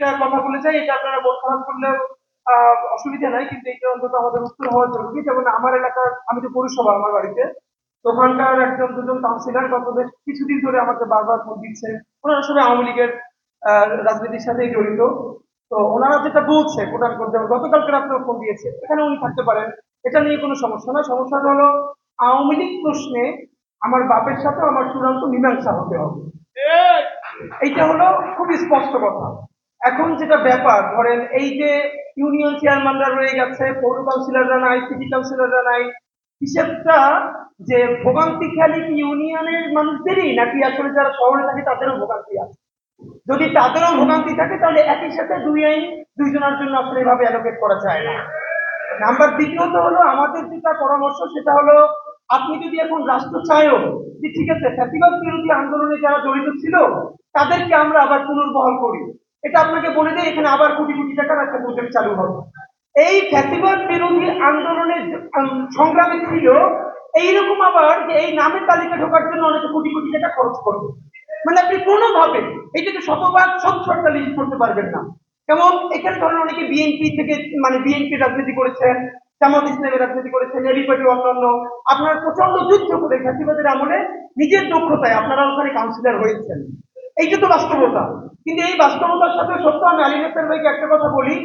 কথা বলে যাই এটা আপনারা মন খারাপ করলেও আহ, অসুবিধা নাই কিন্তু এটা অন্তত আমাদের উত্তর হওয়া জরুরি। যেমন আমার এলাকার আমি তো পৌরসভা আমার বাড়িতে তো ওখানকার একজন দুজন কাউন্সিলর গত বেশ কিছুদিন ধরে আমাকে বারবার ফোন দিচ্ছে। ওনারা সবাই আওয়ামী লীগের আহ, রাজনীতির সাথেই জড়িত। তো ওনারা যেটা বলছে কোটান করতে গতকালকে রাত্রেও ফোন দিয়েছে এখানে উনি থাকতে পারেন। এটা নিয়ে কোনো সমস্যা না সমস্যাটা হলো আওয়ামী লীগ প্রশ্নে আমার বাপের সাথে আমার চূড়ান্ত মীমাংসা হতে হবে। এইটা হলো খুবই স্পষ্ট কথা। এখন যেটা ব্যাপার, ধরেন এই যে ইউনিয়ন চেয়ারম্যানরা রয়ে গেছে, পৌর কাউন্সিলররা নাই, সিটি কাউন্সিলররা নাই, হিসেবটা যে ভোগান্তি খেয়ালি কি ইউনিয়নের মানুষদেরই? নাকি আসলে যারা শহরে থাকে তাদেরও ভোগান্তি আছে? যদি তাদেরও ভোগান্তি থাকে, তাহলে একই সাথে দুই আইন, দুইজনের জন্য আসলে এভাবে অ্যালোকেট করা যায় না। নাম্বার দ্বিতীয়ত হলো, আমাদের যেটা পরামর্শ, সেটা হলো, আপনি যদি এখন রাষ্ট্র চায়ও যে ঠিক আছে, ফ্যাসিবাদ বিরোধী আন্দোলনে যারা জড়িত ছিল, তাদেরকে আমরা আবার পুনর্বহাল করি। এটা আপনাকে বলে দেয় এখানে আবার কোটি কোটি টাকার একটা প্রজেক্ট চালু হবে। এই ফ্যাসিবাদ বিরোধী আন্দোলনের সংগ্রামে ছিল, এইরকম আবার যে এই নামের তালিকা ঢোকার জন্য অনেকে কোটি কোটি টাকা খরচ করবে। মানে আপনি কোনোভাবে এইটাকে শতভাগ সচ্ছলতা লিস্ট করতে পারবেন না। যেমন এখানে ধরেন অনেকে বিএনপি থেকে মানে বিএনপি রাজনীতি করেছেন, জামাত ইসলামের রাজনীতি করেছেন এবি পার্টি অন্যান্য। আপনারা প্রচণ্ড যুদ্ধ করে ফ্যাসিবাদের আমলে নিজের দক্ষতায় আপনারা ওখানে কাউন্সিলর হয়েছেন। এইটা তো বাস্তবতা। কিন্তু এই বাস্তবতার সাথে সত্য, আমি আলী নেতার ভাইকে একটা কথা বলি।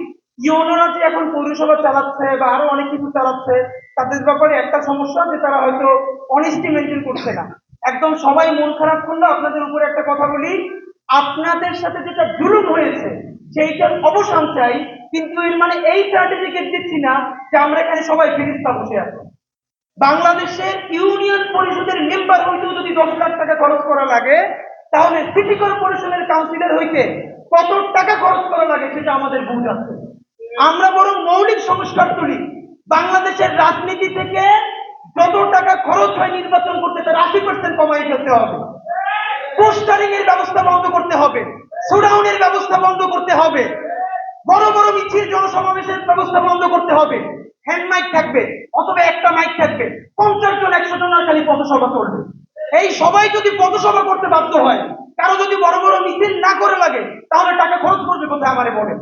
ইউনোরা যে এখন পৌরসভা চালাচ্ছে বা আরও অনেক কিছু চালাচ্ছে, তাদের ব্যাপারে একটা সমস্যা যে তারা হয়তো অনেস্টি মেনটেন করছে না। একদম সবাই মন খারাপ করল, আপনাদের উপরে একটা কথা বলি। আপনাদের সাথে যেটা জুলুম হয়েছে, সেইটার অবসান চাই, কিন্তু এর মানে এই সার্টিফিকেট দিচ্ছি না যে আমরা এখানে সবাই ফিরিস্তা বসে আছি। বাংলাদেশের ইউনিয়ন পরিষদের মেম্বার হইতেও যদি দশ লাখ টাকা খরচ করা লাগে তাহলে সিটি কর্পোরেশনের কাউন্সিলর হইতে কত টাকা খরচ করা লাগে সেটা আমাদের বুঝ আছে আমরা বরং মৌলিক সংস্কার তুলি। বাংলাদেশের রাজনীতি থেকে যত টাকা খরচ হয় নির্বাচন করতে, তার আশি পার্সেন্ট কমাই ফেলতে হবে। পোস্টারিং এর ব্যবস্থা বন্ধ করতে হবে। সুডাউনের ব্যবস্থা বন্ধ করতে হবে। বড় বড় মিছিল জনসমাবেশের ব্যবস্থা বন্ধ করতে হবে। হ্যান্ড মাইক থাকবে, অথবা একটা মাইক থাকবে। পঞ্চাশ জন, একশো জনের খালি পথসভা চলবে। এই সবাই যদি পথসভা করতে বাধ্য হয়, কারও যদি বড় বড় মিছিল না করে লাগে, তাহলে টাকা খরচ করবে কোথায় আমারে বলেন?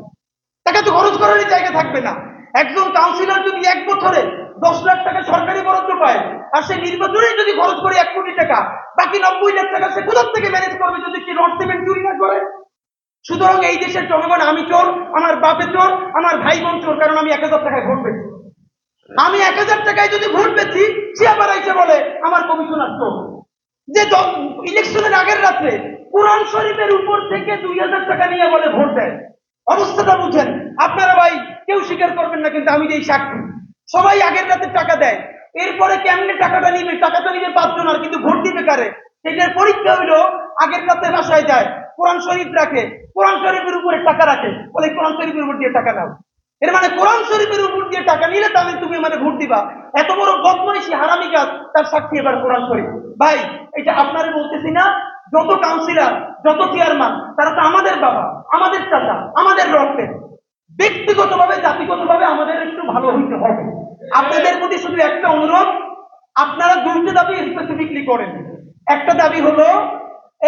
টাকা তো খরচ করারই জায়গা থাকবে না। একজন কাউন্সিলর যদি এক বছরে দশ লাখ টাকা সরকারি বরাদ্দ পায়, আর সে নির্বাচনে যদি খরচ করে এক কোটি টাকা, বাকি নব্বই লাখ টাকা সে কোথার থেকে ম্যানেজ করবে যদি সে রড সিমেন্ট চুরি না করে? সুতরাং এই দেশের জনগণ, আমি চোর, আমার বাপে চোর, আমার ভাই বোন চোর, কারণ আমি এক হাজার টাকায় ভোট পেয়েছি। আমি এক হাজার টাকায় যদি ভোট পেয়েছি, সে আবার এসে বলে, আমার কমিশনার চোর। যে ইলেকশনের আগের রাত্রে কোরআন শরীফের উপর থেকে দুই হাজার টাকা নিয়ে বলে ভোট দেয়। অবস্থাটা বুঝেন। আপনারা ভাই, কেউ স্বীকার করবেন না, কিন্তু আমি যেই সাক্ষী। সবাই আগের রাতে টাকা দেয়। এরপরে কেমনে টাকাটা নিবে? টাকাটা নিবে পাঁচজন আর কিন্তু ভোট দিবে কারে? সেটার পরীক্ষা হইল, আগের রাতে বাসায় যায়, কোরআন শরীফ রাখে। কোরআন শরীফের উপরে টাকা রাখে। বলে কোরআন শরীফের উপর দিয়ে টাকা নাও। এর মানে কোরআন শরীফের উপর দিয়ে টাকা নিলে তাহলে তুমি মানে ভোট দিবা। এত বড় বদমাইশি হারামি কাজ তার সাক্ষী এবার কোরআন শরীফ। ভাই এটা আপনারে বলতেছি না, যত কাউন্সিলর যত চেয়ারম্যান তারা তো আমাদের বাবা, আমাদের চাচা, আমাদের রক্তের। ব্যক্তিগতভাবে, জাতিগতভাবে আমাদের একটু ভালো হইতে হবে। আপনাদের প্রতি শুধু একটা অনুরোধ, আপনারা দুইটা দাবি স্পেসিফিকলি করেন। একটা দাবি হলো,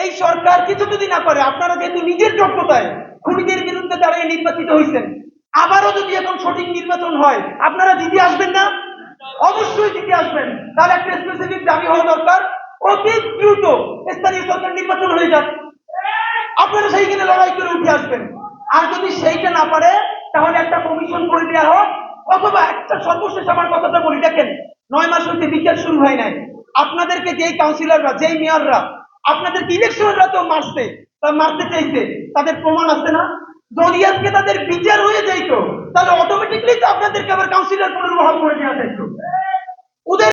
এই সরকার কিছু যদি না পারে আপনারা যেহেতু নিজের যোগ্যতায়, খুনিদের বিরুদ্ধে দাঁড়িয়ে নির্বাচিত হয়েছেন আবারও যদি এখন সঠিক নির্বাচন হয়, আপনারা জিতে আসবেন না? অবশ্যই জিতে আসবেন। তাহলে একটা স্পেসিফিক দাবি হওয়া দরকার। অতি দ্রুত স্থানীয় সরকার নির্বাচন হয়ে যাক। আপনারা সেইখানে লড়াই করে উঠে আসবেন। আর যদি সেইটা না পারে, তাহলে একটা কমিশন করে দেওয়া হোক, অথবা একটা সর্বশেষ আমার কথাটা বলি। দেখেন, নয় মাস হইতে বিচার শুরু হয় নাই। আপনাদেরকে যেই কাউন্সিলররা যেই মেয়ররা আপনাদেরকে ইলেকশনরা তো মারছে। তা মারতে চাইছে। তাদের প্রমাণ আছে না। যদি তাদের বিচার হয়ে যাইতো, তাহলে অটোমেটিকলি তো আপনাদেরকে আবার কাউন্সিলর পুনর্বহাল করে দেওয়া যাইতো।